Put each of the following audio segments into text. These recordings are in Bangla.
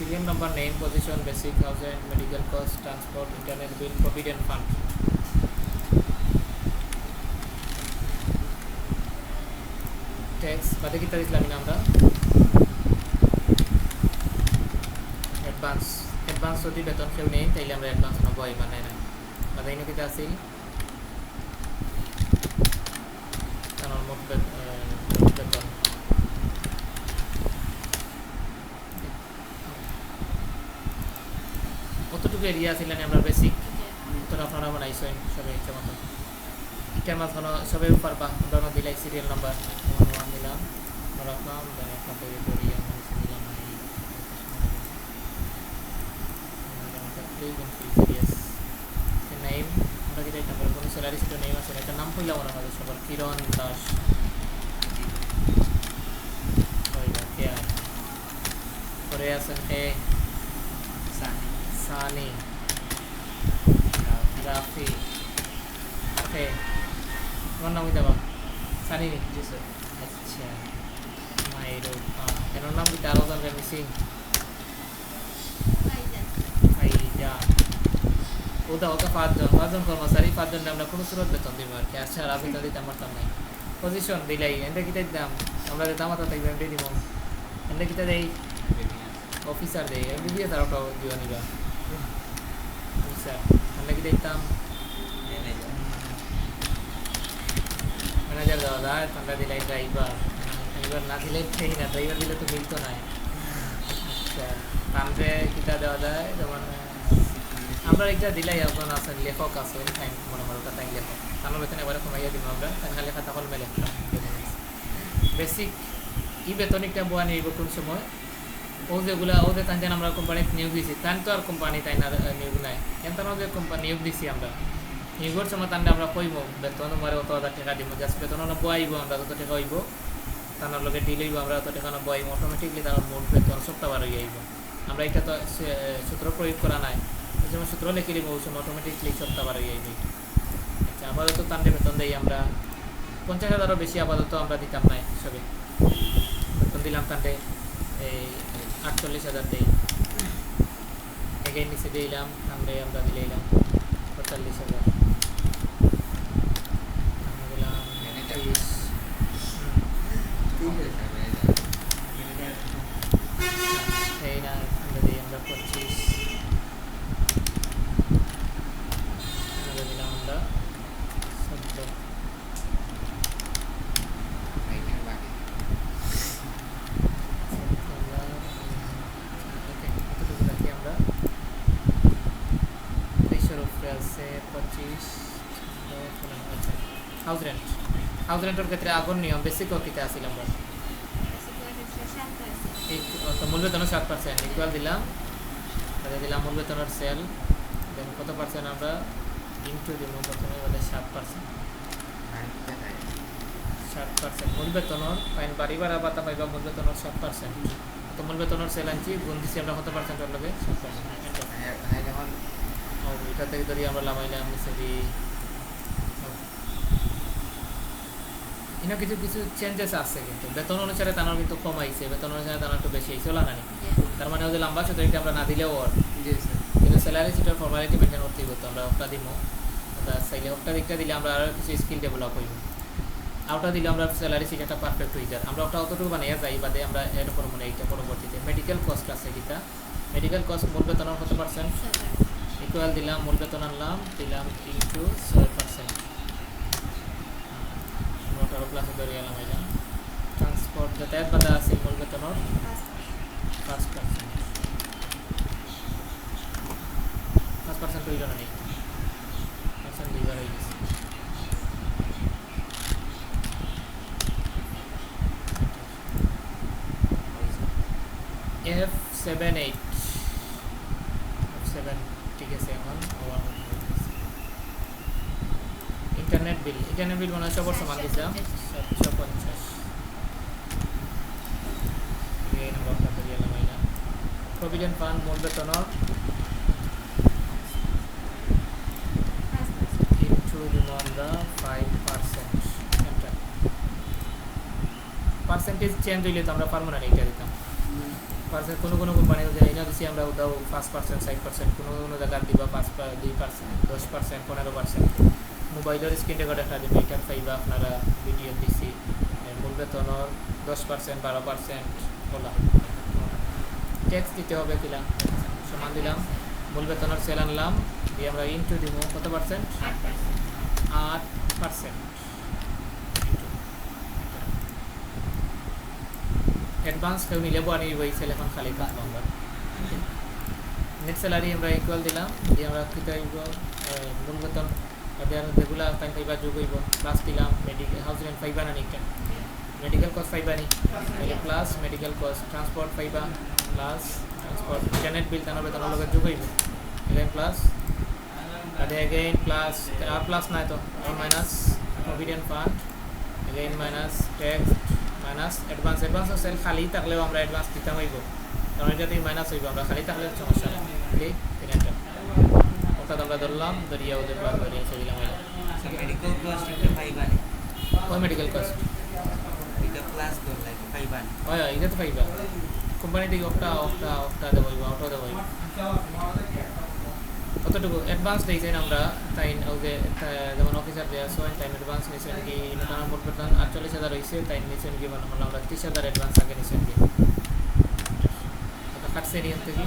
Serial number name position, basic house medical cost, transport, internet bill, provident fund. Tax বাদে কিতা দিছিলাম না আমরা? অ্যাডভান্স অ্যাডভান্স যদি বেতন কেউ নেই, তাইলে আমরা অ্যাডভান্স নেব নাই না বাদে ইনো কিতা আছিল। আমার মোট বে- এ, মোট বেতন কতটুকু এরিয়া ছিলেন আমরা বেসিক তো আপনারা বানাইছেন সবাই ইচ্ছা মতো ইটার মাঝখানে সবাই পারবা আমরা দিলাই সিরিয়াল নাম্বার ওয়ান দিলাম রাখলাম দেন একটা তৈরি করি আমরা দিলাম সিরিয়াস নেম আমরা কি দিতাম কোনো স্যালারি সিটের নেম আছে একটা নাম কইলাম না আমাদের সবার কিরণ দাস ওইটা কে আর পরে আছেন হে ওটা পাঁচজন পাঁচজন কর্মচারী পাঁচজন আমরা কোনো সুরত বেতন দিব আর কি আচ্ছা আর বেতন দিতাম পারতাম নাই পজিশন দিলাই এনটা কিতা দিতাম আমরা দিতাম মাথা থাকবে দিব এনটা কিতা দেই অফিসার দেই দিয়ে তার ওটা নিবা ঠান্ডা দিলাই ড্রাইভার ড্রাইভার না দিলে ঠিক না ড্রাইভার দিলে তো মিলতো না আচ্ছা কামরে কিতা দেওয়া যায় যেমন আমরা একটা দিলাই এখন আছেন, লেখক আছেন টাইম মনে মনে টাইম লেখক। তার বেতন এবারে কমাইয়া দিব আমরা তাই খালি খাতা কলমে লেখলাম বেসিক ই বেতন একটা বোয়া নিব কোন সময়? ও যেগুলা ও যে তাই আমরা কোম্পানিতে নিয়োগ দিছি তাই তো আর কোম্পানি তাই না নিয়োগ নাই। এমন যে কোম্পানি নিয়োগ দিছি আমরা? নিয়োগের সময় তান্ডে আমরা কইব বেতন মারে অত হাজার টাকা দিব জাস্ট বেতন বয়াইব আমরা যত টাকা হইব তার লগে ডিল হইব আমরা তো টাকা বয়াইব অটোমেটিকলি তার মোট বেতন সপ্তাহবার হয়ে আইব আমরা এটা তো সূত্র প্রয়োগ করা নাই। যেমন সূত্র লিখে দিব, ওই অটোমেটিকলি সপ্তাহবার হয়ে আইব আচ্ছা আপাতত তান্ডে বেতন দেই আমরা। পঞ্চাশ হাজারও বেশি আপাতত আমরা দিতাম নাই সবে বেতন দিলাম তান্ডে এই আটচল্লিশ হাজার দেই। এগেই নিচে দিলাম তান্ডে আমরা দিলাম পঁয়তাল্লিশ হাজার আমরা দিলাম তিরিশ হুম। এই না আমরা দিই আমরা পঁচিশ আমরা দিলাম আমরা চোদ্দ কতটুকু রাখি আমরা তেইশের উপরে আছে পঁচিশ আচ্ছা হাউস রেন্ট হাউস রেন্টের ক্ষেত্রে আগর নিয়ম বেশি কিতে আসিল আমরা মূল বেতনের সাত পার্সেন্ট ইকুয়াল দিলাম তাহলে দিলাম মূল বেতনের সেল দেন কত পার্সেন্ট আমরা ইন্টু দিব প্রথমে বলে সাত পার্সেন্ট সাত পার্সেন্ট মূল বেতনের ফাইন বাড়ি ভাড়া পাইবা মূল বেতনের সাত পার্সেন্ট তো মূল বেতনের সেল আনছি গুণ দিছি আমরা কত পার্সেন্টের লগে সাত পার্সেন্ট এটা থেকে ধরি আমরা লামাইলাম সেটি ইনো কিছু কিছু চেঞ্জেস আছে কিন্তু। বেতন অনুসারে তানোর কিন্তু কম কমাইছে বেতন অনুসারে তানোর একটু বেশি হয়েছে ওলা নানি। তার মানে ওদের লম্বা সুতরাং আমরা না দিলেও ওর জি স্যার কিন্তু স্যালারি সিটের ফর্মালিটি মেনটেন করতেই করতো আমরা ওটা দিব ওটা চাইলে ওটা দিকটা দিলে আমরা আরও কিছু স্কিল ডেভেলপ হইব। আউটা দিলে আমরা স্যালারি সিট পারফেক্ট হয়ে যায়। আমরা ওটা অতটুকু বানিয়ে যাই বাদে আমরা এর উপর মনে এইটা পরবর্তীতে। মেডিকেল কস্ট আছে এটা মেডিকেল কস্ট মূল বেতনের কত পার্সেন্ট ইকুয়াল দিলাম মূল বেতন আনলাম দিলাম ইন্টু ছয় পার্সেন্ট আঠারো প্লাসে ধরে এলাম এটা। ট্রান্সপোর্ট যাতায়াত বাধা আছে মূল বেতনের পাঁচ পার্সেন্ট পাঁচ পার্সেন্ট হইল না নাকি পার্সেন্ট দুইবার হয়ে গেছে। এফ সেভেন এইট সেভেন ঠিক আছে এখন one internet bill. Internet bill মনে হচ্ছে সবার সমান দিছিলাম সাতশো পঞ্চাশ। এটা প্রভিডেন্ট ফান্ড মূল বেতনের পার্সেন্টেজ চেঞ্জ হইলে তো আমরা পারব না এইটা দিতাম। পার্সেন্ট কোনো কোনো কোম্পানি এনে দিচ্ছি আমরা দাও পাঁচ পার্সেন্ট ষাট পার্সেন্ট কোনো কোনো জায়গা দিবা পাঁচ দুই পার্সেন্ট দশ পার্সেন্ট পনেরো পার্সেন্ট মোবাইলের স্ক্রিন রেকর্ড একটা দিবে এটার পাইবা আপনারা ভিডিও দিচ্ছি মূল বেতনের দশ পার্সেন্ট, বারো পার্সেন্ট বলা। ট্যাক্স দিতে হবে কিলা। সমান দিলাম। মূল বেতনের সেল আনলাম, দিয়ে আমরা ইন্টু দিব কত পার্সেন্ট? আট পার্সেন্ট। অ্যাডভান্স কেউ নিলে বানি ওই সেল এখন খালি থাকব আমরা। নেট স্যালারি আমরা ইকুয়াল দিলাম, দিয়ে আমরা কী মূল বেতন তাদের যেগুলা টাইম পাইবা যোগ হইব প্লাস দিলাম মেডিকেল হাউস রেন্ট পাইবা না নিকটা মেডিকেল কস্ট পাইবা নি? তাহলে প্লাস মেডিকেল কস্ট ট্রান্সপোর্ট পাইবা প্লাস ট্রান্সপোর্ট ইন্টারনেট বিল তানোর বেতনের লগে যোগ হইব। এগেইন প্লাস তাহলে এগেইন প্লাস আর প্লাস নাই তো, আর minus provident fund again minus tax minus advance advance cell খালি থাকলেও আমরা অ্যাডভান্স দিতে হইব। কারণ এটা মাইনাস হইব, আমরা খালি থাকলে সমস্যা নেই। অর্থাৎ আমরা ধরলাম দরিয়া ওদের সে দিলাম মেডিকেল কস্ট একটা পাইবানি? ওই মেডিকেল কস্ট এটা প্লাস ধরলে পাইবানি? হয় হয় এটা তো পাইবা। কোম্পানি থেকে একটা একটা একটা দেবো হইব অটো দেবো কতটুকু অ্যাডভান্স দিয়েছেন আমরা তাই তা- যেমন অফিসার দেওয়া আছে তাই অ্যাডভান্স নিয়েছেন কি মোট বেতন আটচল্লিশ হাজার হয়েছে তাই নিয়েছেন কি মানে হলো আমরা ত্রিশ হাজার অ্যাডভান্স আগে নিয়েছেন কি। কাটছে নিয়ম থেকে.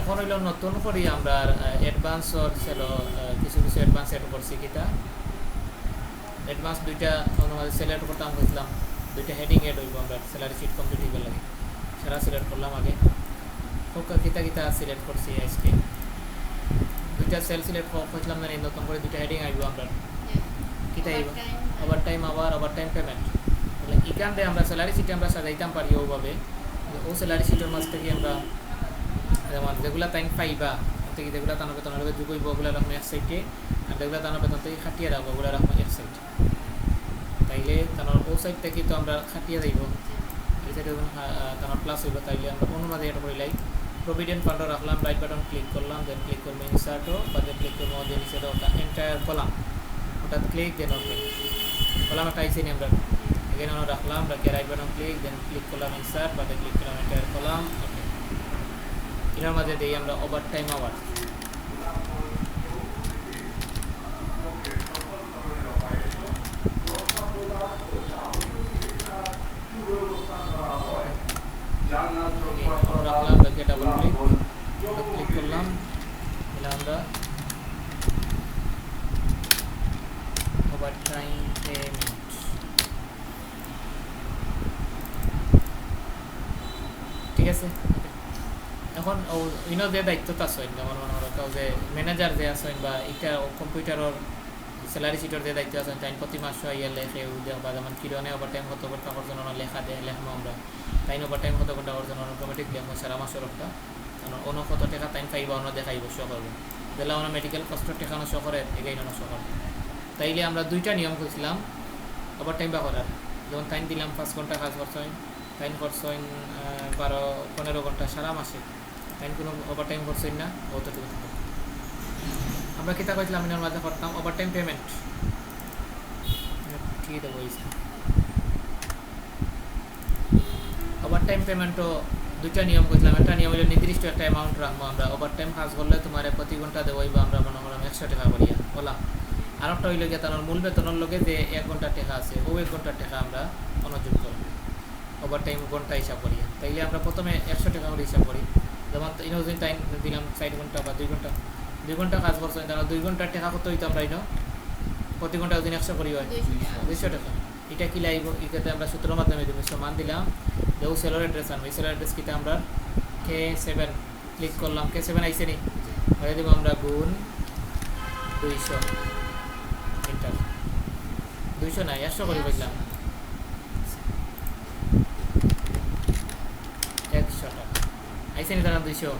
এখন হইল নতুন করি আমরা অ্যাডভান্সর ছিল কিছু কিছু অ্যাডভান্স এড করছি কিটা অ্যাডভান্স দুইটা আমাদের সিলেক্ট করতাম হয়েছিলাম দুইটা হেডিং এড হইব আমরা স্যালারি শিট কমপ্লিট হইব লাগে। সেটা সিলেক্ট করলাম আগে। খুব কিতা কিতা সিলেক্ট করছি আজকে দুইটা সেল সিলেক্ট করছিলাম না নতুন করে দুইটা হেডিং আইব আমরা। কিতা আইব? ওভার টাইম আবার ওভার টাইম পেমেন্ট এখান থেকে আমরা স্যালারি শিটে আমরা সাজাইতাম পারি ওভাবে। ও স্যালারি শিটের মাঝ থেকে আমরা যেমন যেগুলা টাইম পাইবা থেকে যেগুলা তানোর বেতনের লগে যোগ হইব ওগুলা রাখব এক সাইডে আর যেগুলা তানোর বেতন থেকে খাটিয়ে রাখব ওগুলা রাখব এক সাইড তাইলে তানোর ও সাইড থেকে তো আমরা খাটিয়ে যাইব। এই সাইডে তানোর প্লাস হইব, তাইলে আমরা কোনো মাঝে এটা করে লাই। প্রভিডেন্ট ফান্ডও রাখলাম রাইট বাটন ক্লিক করলাম দেন ক্লিক করব ইনসার্টও বা দেন ক্লিক করব দেন নিচে ওটা এন্টায়ার কলাম। ওটা ক্লিক দেন ওকে কলাম একটা আইসি আমরা? এখানে রাখলাম রাখে right button click then click করলাম ইনসার্ট বা ক্লিক করলাম এন্টায়ার কলাম। এটার মাঝে দিই আমরা ওভার টাইম আওয়ার রাখলাম দেখে ডাবল ক্লিক ক্লিক করলাম তাহলে আমরা ওভার টাইম পেমেন্ট ঠিক আছে এখন ও ইনো যে দায়িত্বটা আছেন যেমন মনে করো যে ম্যানেজার যে আছেন বা এটা কম্পিউটারের স্যালারি শিটের যে দায়িত্ব আছেন তাই প্রতি মাসে ইয়ে লেখে বা যেমন কিরণে ওভার টাইম কত ঘণ্টা অর্জন লেখা দেয় লেখবো আমরা। তাই ওভার টাইম কত ঘণ্টা অর্জন অটোমেটিক লেখবো সারা মাসের একটা অন্য কত টাকা টাইম পাইবা অন্য দেখাইব শো করব যেটা অন্য মেডিকেল কষ্ট টেকানো শো করে এগাই অন্য শো করে তাইলে আমরা দুইটা নিয়ম করছিলাম ওভার টাইম বা করার যেমন টাইম দিলাম পাঁচ ঘণ্টা কাজ করছেন টাইম করছেন বারো পনেরো ঘণ্টা সারা মাসে টাইম কোনো ওভার টাইম করছেন না অতটুকু থাকবে। আমরা কিতা কইছিলাম এর মাঝে করতাম ওভার টাইম পেমেন্ট কি দেবো ওভার টাইম পেমেন্টও দুইটা নিয়ম করছিলাম একটা নিয়ম হলো নির্দিষ্ট একটা অ্যামাউন্ট রাখব আমরা। ওভার টাইম কাজ করলে তোমার প্রতি ঘণ্টা দেবো বা আমরা মনে করলাম একশো টাকা করিয়া, বলা। আর একটা হইলে গিয়ে তার মূল বেতনের লগে যে এক ঘণ্টা টাকা আছে, ও এক ঘণ্টার টাকা আমরা অনুযোগ করব। ওভার টাইম ঘণ্টা হিসাব করিয়া। তাইলে আমরা প্রথমে একশো টাকা করে হিসাব করি। যেমন ইনোজিন টাইম দিলাম চার ঘণ্টা বা দুই ঘণ্টা দুই ঘণ্টা কাজ করছেন তারা দুই ঘণ্টার টাকা কত হইতো আমরা ইনো? প্রতি ঘণ্টা ওদিন একশো করি হয় দুইশো টাকা। এটা কি লাগবে? এটাতে আমরা সূত্রের মাধ্যমে দেবো সমান দিলাম। দেবো সেলার অ্যাড্রেস আনব। এই সেলার অ্যাড্রেস কিটা আমরা কে সেভেন ক্লিক করলাম। কে সেভেন আইসে নি? হয়ে দেবো আমরা গুণ দুইশো। এন্টার দুইশো না একশো করে বুঝলাম একশো টাকা আইসে নি তারা দুইশো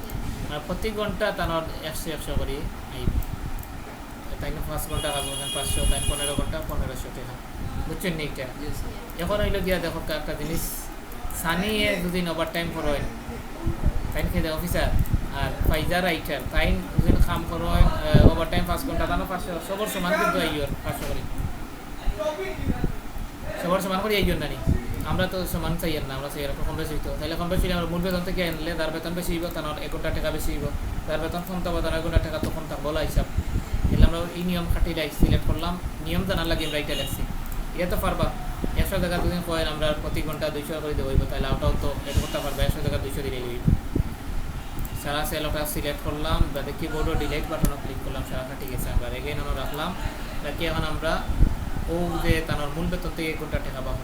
আর প্রতি ঘণ্টা তার একশো একশো করে আইবে তাই না পাঁচ ঘণ্টা করছেন পাঁচশো তাই পনেরো ঘণ্টা পনেরোশো টাকা বুঝছেন নি এটা এখন হইল গিয়া দেখো একটা জিনিস সানিয়ে দুদিন ওভার টাইম করেন তাই খেতে অফিসার আর ফাইজার রাইটার তাই দুদিন কাম করেন ওভার টাইম পাঁচ ঘণ্টা তানো পাঁচশো সবর সমান কিন্তু আইয়র পাঁচশো করে সবর সমান করে আইয়র নানি আমরা তো সমান চাই না, আমরা চাই কম বেশি হইতো। তাহলে কম বেশি আমরা মূল বেতন থেকে আনলে তার বেতন বেশি হইব, তার এক ঘণ্টা টাকা বেশি হইব। তার বেতন কম থাকব, তার এক ঘণ্টা টাকা তখন থাকব বলা হিসাব। এলে আমরা এই নিয়ম খাটিয়ে সিলেক্ট করলাম। নিয়ম জানার লাগে আমরা এটা লাগছি এটা তো পারবা। একশো টাকা দুদিন কয়েন আমরা প্রতি ঘণ্টা দুইশো করে দেবো হইব তাহলে ওটাও তো এটা করতে পারবা, একশো টাকা দুইশো দিলেই হইব। সারা সেল ওটা সিলেক্ট করলাম, বা দেখি বোর্ডও ডিলেট বাটনও ক্লিক করলাম সারাটা ঠিক আছে আমরা এগেইন আমরা রাখলাম। রাখি এখন আমরা ও যে তার মূল বেতন থেকে এক ঘণ্টা টাকা পাবো?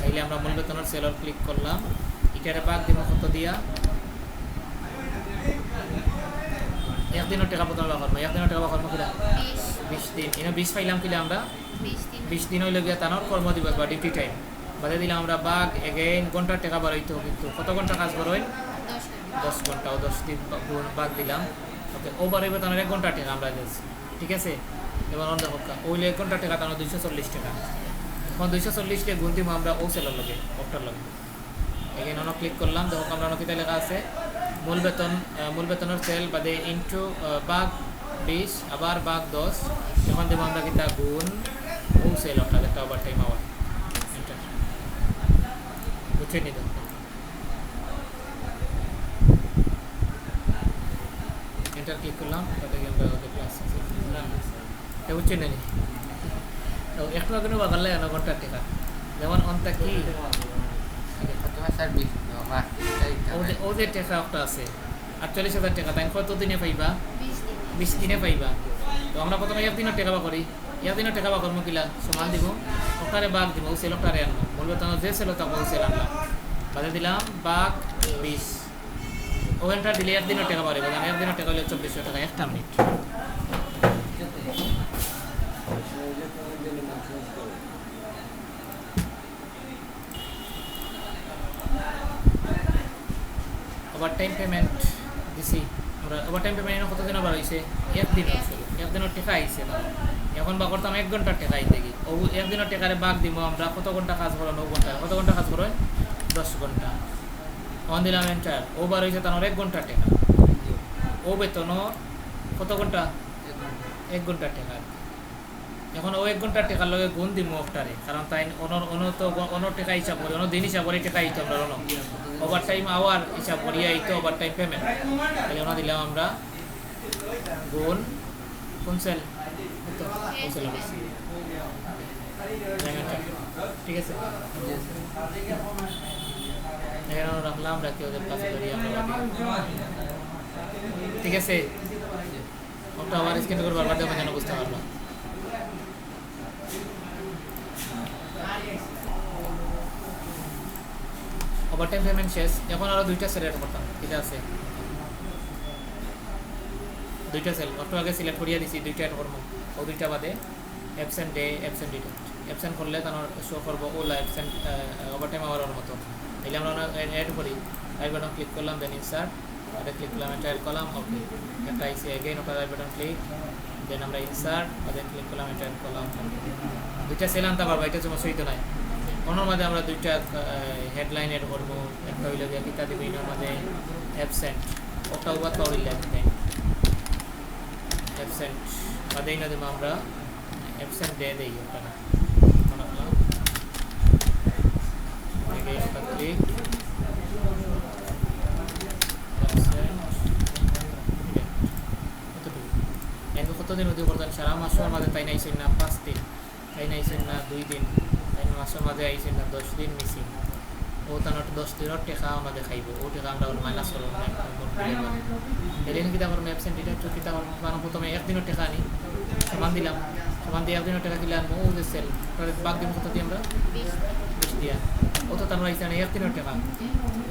তাইলে আমরা মূল বেতনের সেলর ক্লিক করলাম। এটারে বাদ দিব কত দিয়া? একদিনের টাকা প্রথমে বাকর একদিনের টাকা বাকর কিলা বিশ। বিশ দিন। এনে বিশ পাইলাম কিলা আমরা? বিশ দিন। হইলে গিয়া তানোর কর্মদিবস বা ডিউটি টাইম বাদে দিলাম আমরা বাঘ এগেইন ঘণ্টার টাকা বাড়াইতো কিন্তু। কত ঘণ্টা কাজ করবেন দশ ঘণ্টা। ও দশ দিন বা- বাদ দিলাম। ওকে ও বাড়াইবে তানোর এক ঘণ্টা টাকা আমরা ঠিক আছে? এবার অন্য পক্ষা ওইলে এক ঘণ্টা টাকা তানোর দুইশো চল্লিশ টাকা। এখন দুইশো চল্লিশ টাকা গুণ আমরা ও সেলের লগে অক্টার লগে। এগেইন অন ক্লিক করলাম, দেখো আমরা নকিতে লেখা আছে। মূল বেতন মূল বেতনের সেল বাদে ইন্টু বাঘ বিশ, আবার বাঘ দশ। এখন দেবো আমরা কিতা গুণ ও সেল অক্টার একটা ওভার টাইম আওয়ার এন্টার বুঝে নিতে ক্লিক করলাম তাতে আমরা ওদের বুঝছেন না একটু আগে বাগান লাগে না ঘণ্টার টাকা। যেমন অন্তা কি? তোমার ও যে ও টাকা একটা আছে আটচল্লিশ হাজার টাকা তাই কত দিনে পাইবা? বিশ দিনে। পাইবা। তো আমরা প্রথমে এক দিনের টাকা বা করি এক দিনের টাকা বা কর্ম কিলা সমান দিব। ওখানে বাঘ দিব ও সেল ওখানে আনব। বলবে তোমার যে সেল তখন ও সেল আনলাম বাদে দিলাম বাঘ বিশ। ওখানটা দিলে এক দিনের টাকা পারিব এক দিনের টাকা হলে চব্বিশশো টাকা একটা মিনিট ওভার টাইম পেমেন্ট দিছি। আমরা ওভার টাইম পেমেন্ট কত দিন আবার হয়েছে একদিন একদিনের টাকা আইছে না এখন বা করতাম এক ঘণ্টার টাকা আইতে কি ও একদিনের টাকারে বাঘ দিব আমরা কত ঘণ্টা কাজ করো নৌ ঘণ্টা কত ঘণ্টা কাজ করো দশ ঘণ্টা অন দিলাম এন্টার ওভার হয়েছে তার এক ঘণ্টার টাকা। ও বেতন কত ঘণ্টা এক ঘণ্টার টাকা। এখন ও এক ঘণ্টার টাকার লগে গুণ দিব একটারে কারণ তাই অনর অন তো অনর টাকা হিসাব করি অন্য দিন হিসাব করে টাকা আইতো আমরা অন ওভার টাইম আওয়ার হিসাব করিয়া আইতো ওভার টাইম পেমেন্ট তাহলে ওনা দিলাম আমরা গুণ কোন সেল ঠিক আছে এখানে রাখলাম রাখি ওদের কাছে আমরা ঠিক আছে ওটা আবার স্ক্রিন করে বারবার দেবো যেন বুঝতে পারবা ওভারটাইম পেমেন্ট শেষ, এখন আরও দুইটা সেল এড করতাম, ঠিক আছে? দুইটা সেল একটু আগে সিলেক্ট করিয়া দিছি, দুইটা অ্যাড করব। ও দুইটা বাদে অ্যাবসেন্ট ডে অ্যাবসেন্ট ডিটেট অ্যাবসেন্ট করলে তার শো করব ওলা অ্যাবসেন্ট ওভারটাইম আওয়ারের মতো। তাহলে আমরা অ্যাড করি। আই বাটন ক্লিক করলাম দেন ইনসার্ট এটা ক্লিক করলাম, এটা অ্যাড করলাম ওকে একটা আইসি এগেইন ওটা আই বাটন ক্লিক দেন আমরা ইনসার্ট দেন ক্লিক করলাম, এটা অ্যাড করলাম। দুইটা সেল আনতে পারব, এটা সমস্যা হইতো নাই। ওনার মাঝে আমরা দুইটা হেডলাইন এড করব, একটা হইলে কিতা দিব ইনার মাঝে অ্যাবসেন্ট ওটা উবার কাউরি লাগবে। অ্যাবসেন্ট বাদে ইনা দিব আমরা অ্যাবসেন্ট ডে দেই ওটা কতদিন অধিক করতেন সারা মাসের মাঝে তাই নাইছেন না পাঁচ দিন, তাই নাইছেন না দুই দিন। মাসের মাঝে আইছেন না দশ দিন মিসিং ও তানোর দশ দিনের টেকা আমাদের খাইব ও টেকা আমরা ওর মাইনাস করব এলেন কিতা করব অ্যাবসেন্ট এটা একটু কিতা করব কারণ প্রথমে একদিনের টেকা আনি সমান দিলাম। সমান দিয়ে একদিনের টাকা দিলাম ও যে সেল তাহলে বাদ দিন কত দিই আমরা বিশ দিয়া। ও তো তার আইসে একদিনের টাকা।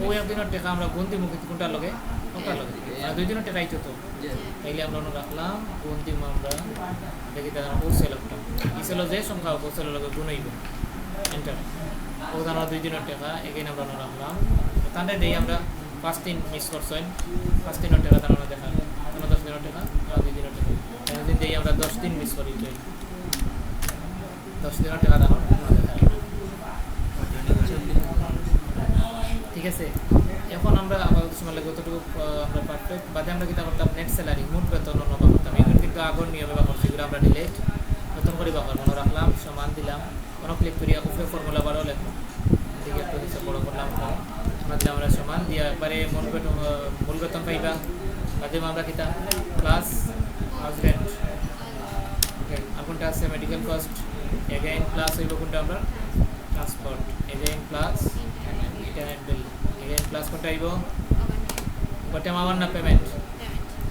ও একদিনের টাকা আমরা দিব কিন্তু কোনটার লগে? কোনটার লগে? আর দুই দিনের টাকা আইতো তো। তাইলে আমরা ওনো রাখলাম দিব আমরা। দেখি তার ও সেল একটা। ই যে সংখ্যা ও সেলের লগে গুণ হইব এন্টার ও তার দুই দিনের টাকা এগেইন আমরা রাখলাম তাহলে দেই আমরা পাঁচ দিন মিস করছেন। পাঁচ দিনের টাকা তার দেখা কোনো দশ দিনের টাকা আর দুই দিনের টাকা। দিন দেই আমরা দশ দিন মিস করি দশ দিনের টাকা দাম ঠিক আছে? এখন আমরা আমাদের সময় যতটুকু আমরা পারফেক্ট বাদে আমরা কিতা করতাম নেট স্যালারি মোট বেতন অন্য করতাম এগুলো কিন্তু আগর নিয়মে বা করছি আমরা ডিলেট নতুন করে বা মনে রাখলাম সমান দিলাম। কোনো ক্লিক করিয়া উপরে ফর্মুলা বারও লেখো দিকে একটু কিছু বড় করলাম। আমরা দিলাম আমরা সমান দিয়ে একবারে মূল বেতন মূল বেতন পাইবা। তাতে আমরা কিতা? প্লাস হাউস রেন্ট আর কোনটা আছে? মেডিকেল কস্ট এগেইন প্লাস হইব কোনটা আমরা? Transport again plus internet bill again plus কোনটা আইব কোনটা আমার না পেমেন্ট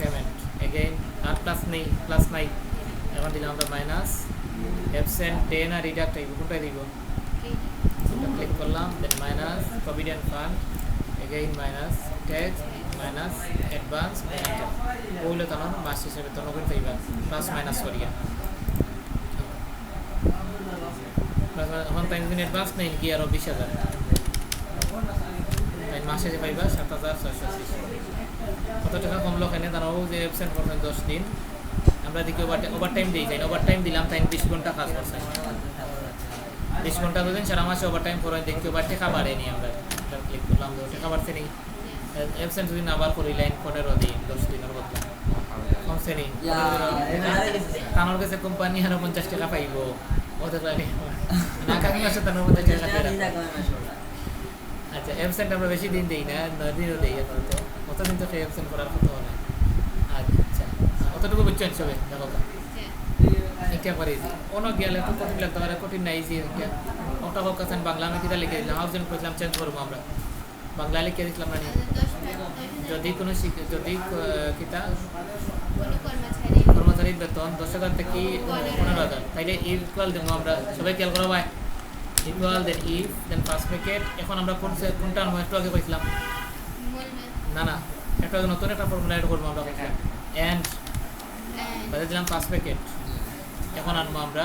পেমেন্ট এগেইন আর প্লাস নেই প্লাস নাই। এখন দিলাম আমরা মাইনাস অ্যাবসেন্ট ডে না রিডাক্ট আইব কোনটা দিব? ওটা ক্লিক করলাম then minus provident fund again minus tax minus advance ওগুলো তখন মাস হিসেবে তখন ওগুলো পাইবা প্লাস মাইনাস করিয়া। এখন তাই দিন অ্যাডভান্স নেই কি আরও বিশ হাজার। তাই মাসে যে পাইবা সাত হাজার ছয়শো আশি কত টাকা কমলো কেন জানাব যে অ্যাবসেন্ট করছেন দশ দিন। আমরা দেখি ওভার টাইম দিই যাই। ওভার টাইম দিলাম তাই বিশ ঘণ্টা কাজ করছে। বিশ ঘণ্টা দুদিন সারা মাসে ওভার টাইম করে দেখি ওভার টাকা বাড়েনি আমরা। ক্লিক করলাম তো টাকা বাড়ছে নি। অ্যাবসেন্ট দুদিন আবার করি লাইন পনেরো দিন দশ দিনের বদলে কমছে নি। কানোর কাছে কোম্পানি আরও পঞ্চাশ টাকা পাইব। ওদের না কাকি মাসে তার পঞ্চাশ টাকা দিয়ে। আচ্ছা অ্যাবসেন্ট আমরা বেশি দিন দিই না নয় দিনও দিই এখন তো কতদিন তো সেই অ্যাবসেন্ট করার কথা? না অতটুকু বুঝছেন সবে দেখো এটা করে অন্য গেলে তো কঠিন লাগতে পারে কঠিন নাই যে এটা ওটা হোক কাছেন বাংলা আমি কিতা লিখে দিলাম হাউস করছিলাম চেঞ্জ করব আমরা বাংলা লিখে দিলাম মানে। যদি কোনো যদি কিতা কর্মচারীর বেতন দশ হাজার থেকে পনেরো হাজার তাইলে ইকুয়াল দেবো আমরা সবাই খেয়াল করো ভাই equal then if then first packet এখন আমরা কোন কোনটা আনব একটু আগে পাইছিলাম না না। একটা নতুন একটা ফর্মুলা এড করব আমরা অ্যান্ড বাজে দিলাম পাঁচ প্যাকেট এখন আনব আমরা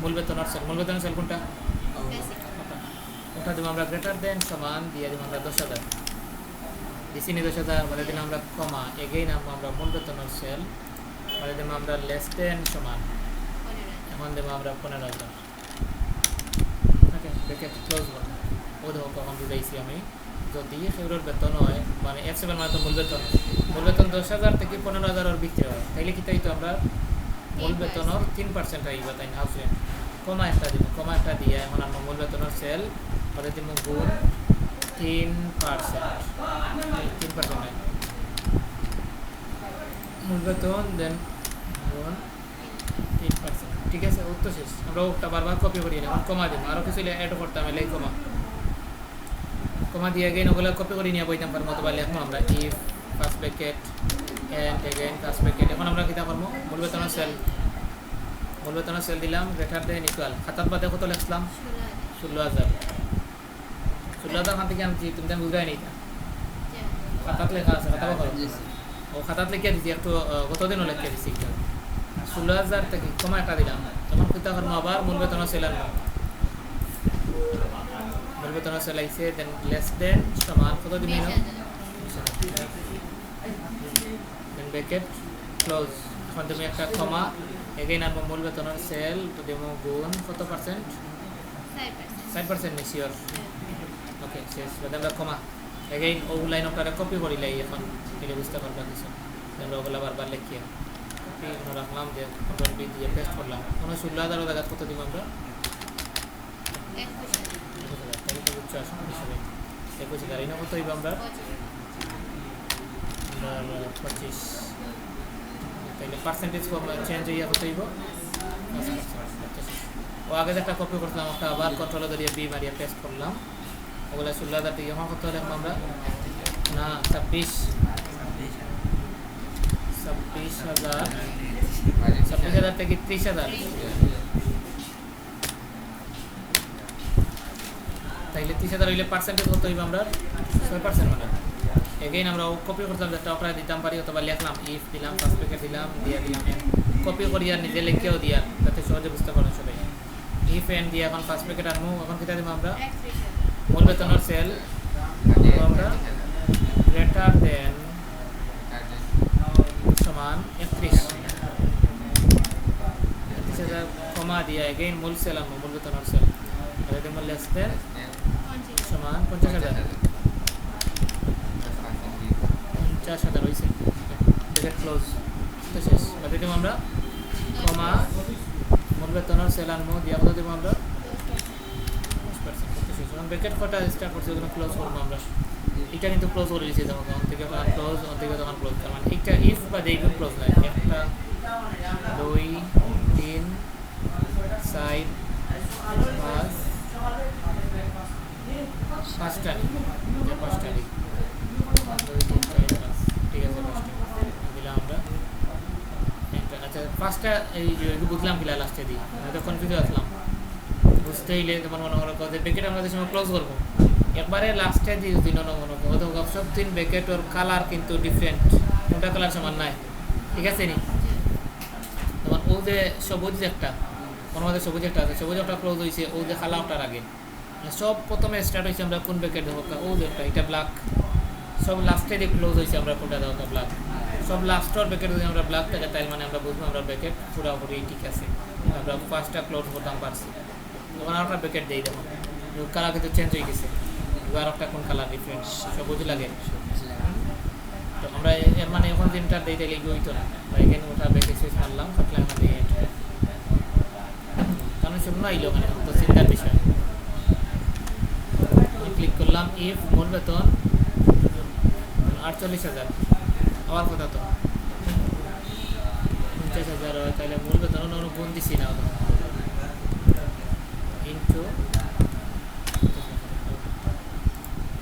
মূল বেতনের সেল মূল বেতনের সেল কোনটা? ওটা। দেবো আমরা গ্রেটার দেন সমান দিয়ে দেবো আমরা দশ হাজার। দিছি নি দশ হাজার বাজে দিলাম আমরা কমা এগেইন আনব আমরা মূল বেতনের সেল বাজে দেবো আমরা লেস দেন সমান। এখন দেবো আমরা পনেরো হাজার। ওকে ব্রেকেট ক্লোজ ও দেখো কখন বুঝাইছি আমি। যদি সেগুলোর বেতন হয় মানে এফ সেভেন মানে তো মূল বেতন মূল বেতন দশ হাজার থেকে পনেরো হাজারের বিক্রি হয়। তাইলে কি তাই তো আমরা মূল বেতনের তিন পার্সেন্ট আইবা তাই না হাউস রেন্ট কমা একটা দিব কমা একটা দিয়ে এখন আমরা মূল বেতনের সেল ওদের দিব গুণ তিন পার্সেন্ট তিন পার্সেন্ট হয় মূল বেতন দেন গুণ তিন পার্সেন্ট ঠিক আছে উত্তর শেষ। আমরা ওটা বারবার কপি করি এখন কমা দিব। আরও কিছু অ্যাড করতাম এলাই কমা কমা দিয়ে গেন ওগুলো কপি করে নিয়ে বইতাম পারব অথবা লেখবো আমরা if first packet and again first packet এখন আমরা কিতা করব মূল বেতনের সেল মূল বেতনের সেল দিলাম গ্রেটার দেন ইকুয়াল খাতার বাদে কত লিখলাম ষোলো হাজার ষোলো হাজার খান থেকে আনছি তুমি তো বুঝাই নি খাতাত লেখা আছে খাতা কখন ও খাতাত লিখে দিছি একটু গতদিনও লিখে দিছি ষোলো হাজার থেকে কমা একটা দিলাম তখন কিতা করব আবার মূল বেতনের সেল আনব সেল আইসে দেন লেস দেন সমান কত দিন দেন ব্রেকেট ক্লোজ এখন তুমি একটা কমা এগেইন আনব মূল বেতনের সেল তো দেবো গুণ কত পার্সেন্ট ষাট পার্সেন্ট নিশ্চিয়র ওকে শেষ আমরা কমা এগেইন ও লাইন ওটা কপি করিলাই এখন এটা বুঝতে পারবা কিছু। আমরা ওগুলা বারবার লিখিয়ে। কপি রাখলাম যে কন্ট্রোল বি দিয়ে পেস্ট করলাম। কোনো ষোলো হাজার জায়গা কত দিব আমরা? তাহলে একুশ হাজার এই না আমরা আমরা পঁচিশ। তাইলে পার্সেন্টেজ চেঞ্জ হইয়া কত হইব ও আগে একটা কপি করছিলাম একটা আবার কন্ট্রোলে ধরিয়ে বি মারিয়ে পেস্ট করলাম ওগুলো ষোলো হাজার থেকে এখন কত লিখব আমরা না ছাব্বিশ ছাব্বিশ হাজার ছাব্বিশ হাজার থেকে ত্রিশ হাজার তাইলে ত্রিশ হাজার হইলে পার্সেন্টেজ কত হইব আমরা। ছয় পার্সেন্ট মানে। এগেইন আমরা কপি করতাম যেটা ওটা দিতাম পারি অথবা লিখলাম ইফ দিলাম প্যাকেট দিলাম দিয়ে দিলাম কপি করি আর নিজে লিখেও দিয়া যাতে সহজে বুঝতে পারেন সবাই। ইফ এন দিয়ে এখন ফার্স্ট প্যাকেট আনব এখন কিটা দিব আমরা? মূল বেতনের সেল আমরা গ্রেটার দেন সমান একত্রিশ। একত্রিশ হাজার কমা দিয়ে এগেইন মূল সেল আনব মূল বেতনের সেল তাহলে দিব লেস দেন সমান পঞ্চাশ হাজার। পঞ্চাশ হাজার হয়েছে ব্রেকেট ক্লোজ তো শেষ। বাকি দিব আমরা। কমা মূল বেতনের সেল আনব দিয়ে কত দিব আমরা? ব্যাকেট কটা স্টার্ট করছি ওখানে ক্লোজ করব আমরা। এটা কিন্তু ক্লোজ করে দিয়েছি তখন তখন থেকে তখন ক্লোজ ওখান থেকে তখন ক্লোজ তার মানে একটা ইফ বা দেখুন ক্লোজ নয় একটা দুই তিন চার পাঁচ তিন চার পাঁচ ঠিক আছে, পাঁচটা। আচ্ছা পাঁচটা এই বুঝলাম কিলা লাস্টে দিই হয়তো কনফিউজ আসলাম। বুঝতে হইলে যেমন মনে করো যে ব্যাকেট আমরা সময় ক্লোজ করব, একবারে লাস্টে দিয়ে দিন মনে করো তো সব দিন ব্যাকেটর কালার কিন্তু ডিফারেন্ট কোনটা কালার সমান নাই? ঠিক আছে নি? যেমন ও সবুজ একটা কোনো মধ্যে সবুজ একটা আছে, সবুজ একটা ক্লোজ হয়েছে ও যে খালা ওটার আগে। মানে সব প্রথমে স্টার্ট হয়েছে আমরা কোন ব্যাকেট দেবো ও একটা এটা ব্ল্যাক সব লাস্টে দিয়ে ক্লোজ হয়েছে আমরা কোনটা দেবো ব্ল্যাক সব লাস্টর ব্যাকেট যদি আমরা ব্ল্যাক থাকে তাই মানে আমরা বুঝব আমরা ব্যাকেট পুরোপুরি ঠিক আছে। আমরা ফার্স্টটা ক্লোজ করতাম পারছি। তখন আরেকটা ব্যাকেট দিয়ে দেবো কালার কিন্তু চেঞ্জ হয়ে গেছে। এবার একটা কোন কালার ডিফারেন্ট সবুজ লাগে? তো আমরা এর মানে এখন দিনটা দিয়ে দিলে এগিয়ে হইতো না। বা এখানে ওটা ব্যাকেট সুইচ মারলাম দিয়ে enter। কারণ শুকনো আইলো মানে তো চিন্তার বিষয়। করলাম ইফ মূল বেতন আটচল্লিশ হাজার। আবার কথা তো। পঞ্চাশ হাজার হয়, তাহলে মূল বেতন অন্য গুণ দিছি না। ইন্টু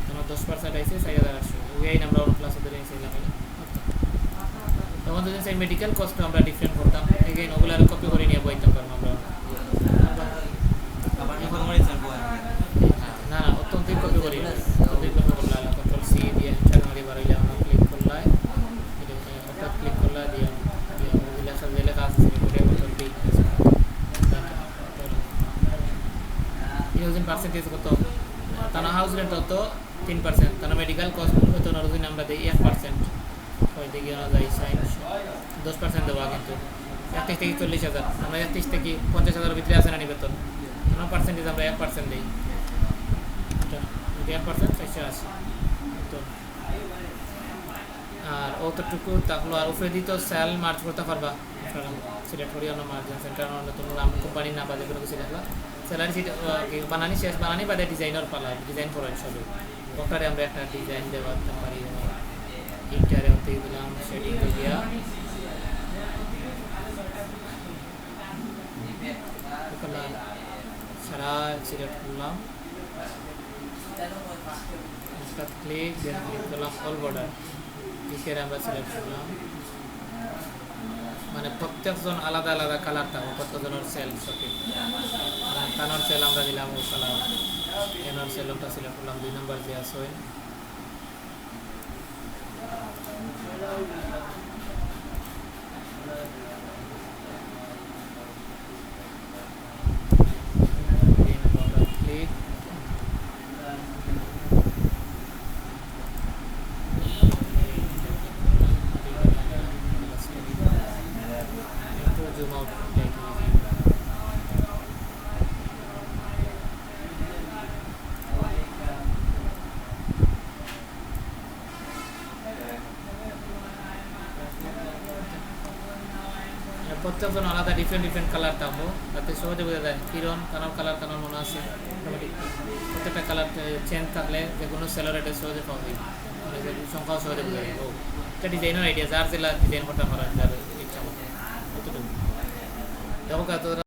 তোমার দশ পার্সেন্ট আইসে চার হাজার আটশো ওই আমরা অন্য ক্লাসে ধরে নিয়েছিলাম তখন যদি সেই মেডিকেল কস্ট আমরা ডিফারেন্ট করতাম। এগেইন ওগুলো কপি করে নিয়ে বইতাম পারব আমরা আবার ইনফরমেশন বই না না অত্যন্ত কপি করি অত্যন্ত কপি করলাম কন্ট্রোল সি দিয়ে এন্টার মারি বাড়াইলে আমরা ক্লিক করলাই এটা হঠাৎ ক্লিক করলা দিয়ে দিয়ে ওগুলো সব যে লেখা আছে সেগুলো কন্ট্রোল ডি ইউজিং পার্সেন্টেজ কত তানা হাউস রেন্ট কত তিন পার্সেন্ট তানা মেডিকেল কস্ট হয়তো নরদিন আমরা দিই এক পার্সেন্ট হয় দেখি ওরা যাই সাইন দশ পার্সেন্ট দেওয়া কিন্তু। একত্রিশ থেকে চল্লিশ হাজার, আমরা একত্রিশ থেকে পঞ্চাশ হাজারের ভিতরে আসে না বেতন? আমরা পার্সেন্টেজ আমরা এক পার্সেন্ট দিই। যদি এক পার্সেন্ট চারশো আশি, তো। আর অতটুকু থাকল আর উপরে দিত সেল মার্চ করতে পারবা সিলেক্ট করি অন্য মার্জিন সেন্টার নাম কোম্পানি না বাদে কোনো কিছু দেখলা স্যালারি বানানি শেষ, বানানি বাদে ডিজাইনার পালা ডিজাইন করেন সবই। ওটারে আমরা একটা ডিজাইন দেওয়া পারি ইন্টারে হতে দিলাম শেডিং দিয়া সারা সিলেক্ট করলাম ক্লিক দেন ক্লিক করলাম অল বর্ডার ক্লিকের আমরা সিলেক্ট করলাম মানে প্রত্যেকজন আলাদা আলাদা কালার থাকব প্রত্যেকজনের সেল সঠিক। কানোর সেল আমরা দিলাম ও কালার এনর সেল ওটা সিলেক্ট করলাম দুই নম্বর যে আছে ক্লিক একটু জুম আউট প্রত্যেকজন আলাদা ডিফারেন্ট ডিফারেন্ট কালার থাকব তাতে সহজে বোঝা যায়, কিরণ কানার কালার কারণ মনে আছে? মোটামুটি প্রত্যেকটা কালার চেঞ্জ থাকলে যে কোনো সেলার এটা সহজে পাওয়া যায়। মানে সংখ্যাও সহজে বোঝা যায়। ও, এটা ডিজাইনের আইডিয়া যার জেলা ডিজাইন করতে পারা, যার ইচ্ছা মতো। অতটুকু দেখো